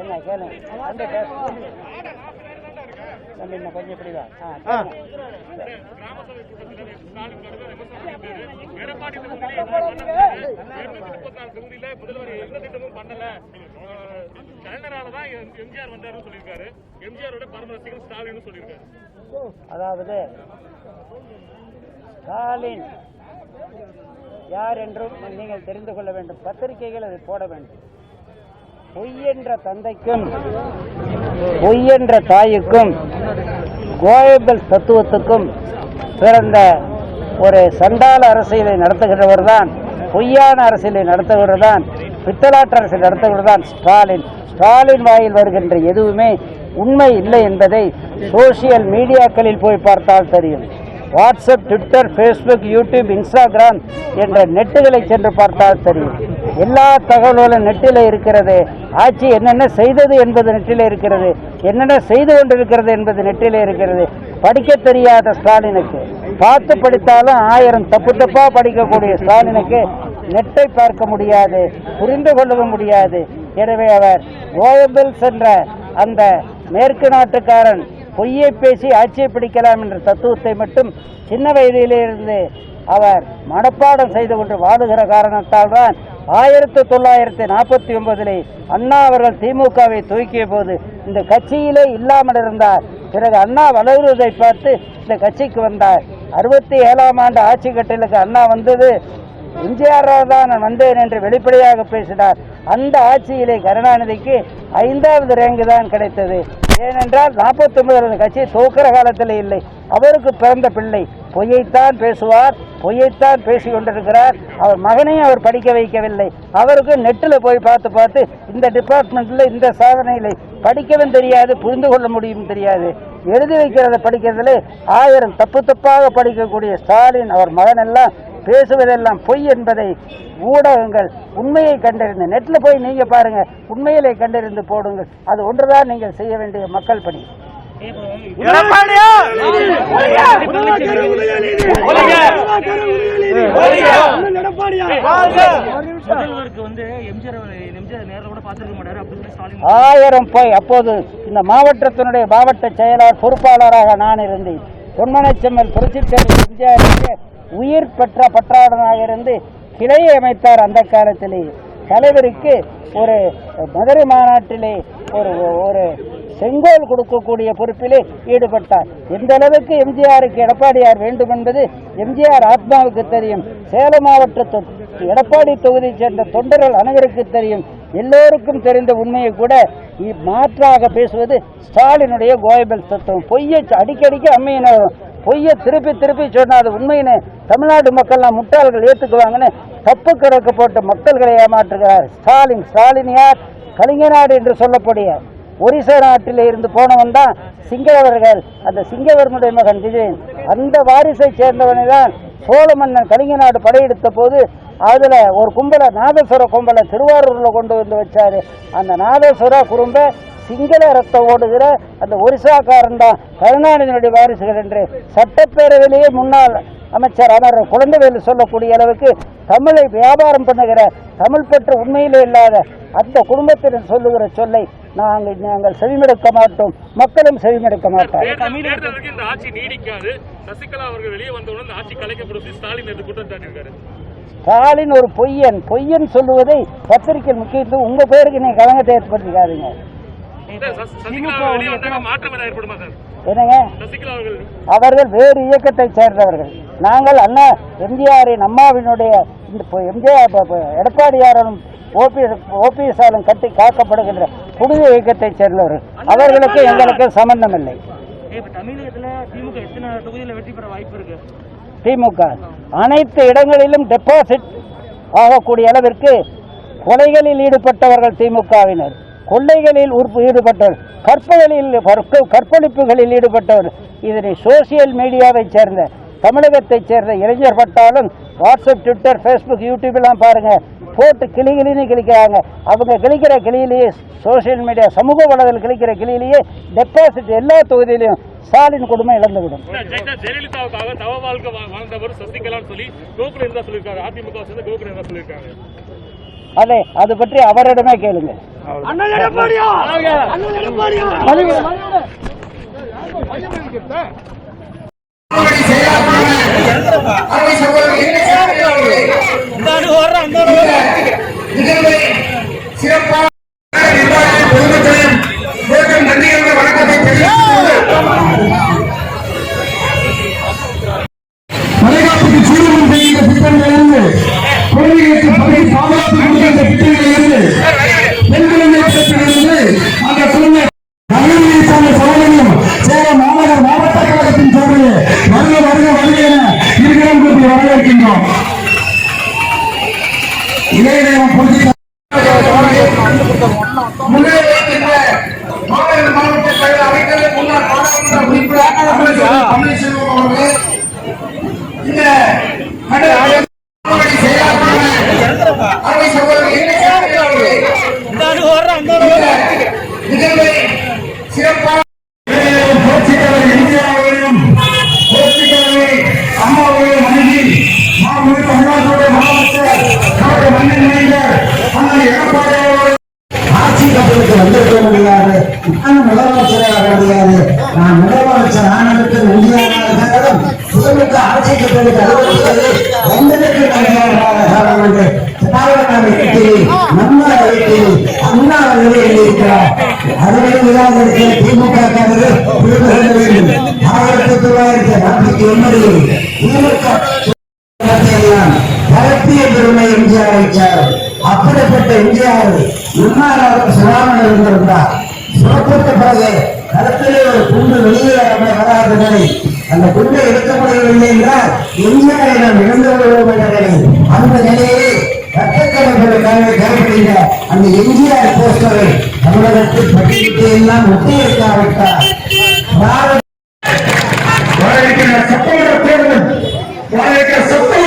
என்ன கேளுங்க தம்பி இன்னும் கொஞ்சம் ஆ அதாவது ஸ்டாலின் யார் என்றும் நீங்கள் தெரிந்து கொள்ள வேண்டும். பத்திரிகைகள் அதை போட வேண்டும். பொய் என்ற தந்தைக்கும் பொய் என்ற தாய்க்கும் கோயபல் தத்துவத்துக்கும் பிறந்த ஒரு சண்டால அரசியலை நடத்துகிறவர் தான் பொய்யான அரசியலை நடத்துகிறவர் தான் பித்தலாட்ட அரசியல் நடத்துகிறவர் தான் ஸ்டாலின். ஸ்டாலின் வாயில் வருகின்ற எதுவுமே உண்மை இல்லை என்பதை சோசியல் மீடியாக்களில் போய் பார்த்தால் தெரியும். WhatsApp Twitter Facebook YouTube Instagram என்ற நெட்டுகளை சென்று பார்த்தால் தெரியும். எல்லா தகவல்களும் நெட்டில் இருக்கிறது. ஆட்சி என்னென்ன செய்தது என்பது நெட்டில் இருக்கிறது. என்னென்ன செய்து கொண்டிருக்கிறது என்பது நெட்டில் இருக்கிறது. படிக்க தெரியாத ஸ்டாலினுக்கு பார்த்து படித்தாலும் ஆயிரம் தப்பு தப்பாக படிக்கக்கூடிய ஸ்டாலினுக்கு நெட்டை பார்க்க முடியாது புரிந்து கொள்ளவும் முடியாது. எனவே அவர் கோயபிள்ஸ் சென்ற அந்த மேற்கு நாட்டுக்காரன் பொய்யை பேசி ஆட்சியை பிடிக்கலாம் என்ற தத்துவத்தை மட்டும் சின்ன வயதிலிருந்து அவர் மனப்பாடம் செய்து கொண்டு வாடுகிற காரணத்தால் தான் ஆயிரத்தி தொள்ளாயிரத்தி நாற்பத்தி ஒன்பதிலே அண்ணா அவர்கள் திமுகவை தூக்கிய போது இந்த கட்சியிலே இல்லாமல் இருந்தார். பிறகு அண்ணா வளருவதை பார்த்து இந்த கட்சிக்கு வந்தார். அறுபத்தி ஏழாம் ஆண்டு ஆட்சி கட்டலுக்கு அண்ணா வந்தது. எம்ஜிஆராக தான் நான் வந்தேன் என்று வெளிப்படையாக பேசினார். அந்த ஆட்சியிலே கருணாநிதிக்கு ஐந்தாவது ரேங்கு தான் கிடைத்தது. ஏனென்றால் நாற்பத்தி ஒன்பது கட்சி தோக்கிற காலத்தில் இல்லை. அவருக்கு பிறந்த பிள்ளை. பொய்யைத்தான் பேசுவார் பொய்யைத்தான் பேசி கொண்டிருக்கிறார். அவர் மகனையும் அவர் படிக்க வைக்கவில்லை. அவருக்கு நெட்டில் போய் பார்த்து பார்த்து இந்த டிபார்ட்மெண்ட்டில் இந்த சாதனையில் படிக்கவும் தெரியாது புரிந்து கொள்ள முடியும் தெரியாது. எழுதி வைக்கிறத படிக்கிறதுல ஆயிரம் தப்பு தப்பாக படிக்கக்கூடிய ஸ்டாலின் அவர் மகன் எல்லாம் பேசுவதெல்லாம் பொய் என்பதை ஊடகங்கள் உண்மையை கண்டறிந்து நெட்டில் போய் நீங்கள் பாருங்கள் உண்மையிலே கண்டறிந்து போடுங்கள். அது ஒன்றுதான் நீங்கள் செய்ய வேண்டிய மக்கள் பணி. ஆயிரம் போய் அப்போது இந்த மாவட்டத்தினுடைய மாவட்ட செயலாளர் பொறுப்பாளராக நான் இருந்தேன். பொன்மனச்செம்மல் புரட்சித்தலைவர் எம்ஜிஆருக்கு உயிர் பெற்ற பற்றாளனாக இருந்து கிளையை அமைத்தார் அந்த காலத்திலே. தலைவருக்கு ஒரு மதுரை மாநாட்டிலே ஒரு ஒரு செங்கோல் கொடுக்கக்கூடிய பொறுப்பிலே ஈடுபட்டார். எந்த அளவுக்கு எம்ஜிஆருக்கு எடப்பாடியார் வேண்டும் என்பது எம்ஜிஆர் ஆத்மாவுக்கு தெரியும். சேலம் மாவட்ட எடப்பாடி தொகுதியைச் சேர்ந்த தொண்டர்கள் அனைவருக்கு தெரியும். எல்லோருக்கும் தெரிந்த உண்மையை கூட மாற்றாக பேசுவது ஸ்டாலினுடைய கோயபல் தத்துவம். பொய்யை அடிக்கடிக்கு அம்மையின பொய்யை திருப்பி திருப்பி சொன்னா அது உண்மையினு தமிழ்நாடு மக்கள்லாம் முட்டாள்கள் ஏற்றுக்குவாங்கன்னு தப்பு கணக்கு போட்டு மக்கள்களை ஏமாற்றுகிறார் ஸ்டாலின். ஸ்டாலின் யார்? கலிங்கநாடு என்று சொல்லக்கூடிய ஒரிசா நாட்டிலே இருந்து போனவன் தான் சிங்களவர்கள். அந்த சிங்கவர்மனுடைய மகன் விஜயன் அந்த வாரிசை சேர்ந்தவனை தான் சோழ மன்னன் கலிங்கநாடு படையெடுத்த போது அதில் ஒரு கும்பலை நாதஸ்வர கும்பலை திருவாரூரில் கொண்டு வந்து வச்சார். அந்த நாதஸ்வர குறும்ப சிங்கள ரத்தம் ஓடுகிற அந்த ஒரிசாக்காரன் தான் கருணாநிதியினுடைய வாரிசுகள் என்று சட்டப்பேரவையிலேயே முன்னாள் அமைச்சர் அமர் குழந்தைவேலு சொல்லக்கூடிய அளவுக்கு தமிழை வியாபாரம் பண்ணுகிற தமிழ் பற்று உண்மையிலே இல்லாத அந்த குடும்பத்தினர் சொல்லுகிற சொல்லை நாங்கள் நாங்கள் செவிமடுக்க மாட்டோம். மக்களும் செவிமடுக்க மாட்டார் வரைக்கும் இந்த ஆட்சி நீடிக்காது. சசிகலா அவர்கள் வெளியே வந்தவுடன் இந்த ஆட்சி கலைக்கப்படும். சொல்லி ஸ்டாலின் நேற்று குற்றம் சாட்டியிருக்காரு? ஸ்டாலின் ஒரு பொய்யன். பொய்யன் சொல்லுவதை பத்திரிகையில் முக்கியத்துவம் உங்க பேருக்கு நீங்க கலங்கத்தை ஏற்படுத்திக்காதீங்க. அவர்கள் வேறு இயக்கத்தைச் சேர்ந்தவர்கள். நாங்கள் அண்ணா எம்ஜிஆரின் அம்மாவினுடைய எம்ஜிஆர் எடப்பாடியாரும் ஓபிஎஸ் ஓபிஎஸ்ஆலும் கட்டி காக்கப்படுகின்ற புதிய இயக்கத்தைச் சேர்ந்தவர்கள். அவர்களுக்கு எங்களுக்கு சம்பந்தம் இல்லை திமுக அனைத்து இடங்களிலும் டெபாசிட் ஆகக்கூடிய அளவிற்கு கொலைகளில் ஈடுபட்டவர்கள் திமுகவினர். கொள்ளைகளில் ஈடுபட்டவர் கற்பகளில் கற்ப- கற்பழிப்புகளில் ஈடுபட்டவர். இதனை சோசியல் மீடியாவை சேர்ந்த தமிழகத்தைச் சேர்ந்த இளைஞர் பட்டாலும் வாட்ஸ்அப் ட்விட்டர் ஃபேஸ்புக் யூடியூப்லாம் பாருங்க. போட்டு கிளி கிளின்னு கிளிக்கிறாங்க. அவங்க கிளிக்கிற கிளியிலேயே சோசியல் மீடியா சமூக வலைதளம் கிளிக்கிற கிளியிலேயே டெபாசிட் எல்லா தொகுதியிலையும் ஸ்டாலின் குடும்பம் இழந்துவிடும். ஜெயலலிதா ஜெயலலிதாவுக்காக தவ வாழ்க்கை வா- வாழ்ந்தவர் சசிகலான்னு சொல்லி கோகுலம் இருந்தா சொல்லியிருக்காரு. அதிமுக சேர்ந்து கோகுலம் இருந்தா சொல்லியிருக்காங்க அதை அது பற்றி அவரிடமே கேளுங்க. அவை சகோதரர் என்ன நிகழ்வை சிறப்பாக அவர்களே நிகழ்வை சிறப்பாக புரட்சித்தலைவர் மனைவி மாமூல் தமிழ்நாட்டுடைய மண்ணின் மைந்தர் ஆட்சி கப்பலுக்கு வந்திருக்க முடியாது நான் முதலமைச்சராக முடியாது நான் முதலமைச்சர் ஆனதுக்கு உறுதியான முதலுக்கு ஆட்சி அலுவலகத்தில் காரணம் நம்ம அண்ணா இருக்கிறார் அறுபது விழாவிற்கு திமுக வேண்டும் ஆயிரத்தி தொள்ளாயிரத்தி நாற்பத்தி ஒன்பதில் திமுக எம்ஜிஆரை சேரும் அப்படிப்பட்ட எம்ஜிஆர் இன்னார் சுகாமன் இருந்திருந்தார். சுரப்பட்ட பிறகு களத்திலே ஒரு குண்டு வெளியே வராதனை அந்த குண்டை எடுக்க முடியவில்லை என்றால் எம்ஜிஆரை நாம் இழந்து விடுவோம் என்ற நிலை. அந்த நிலையை ரத்தக்கடைகளுக்காக தேவைப்படுகிற அந்த எம்ஜிஆர் போஸ்டரை தமிழகத்தில் பட்டியலிட்டு எல்லாம் ஒட்டியிருக்காவிட்டார் சட்டமன்ற தேர்தல் சட்ட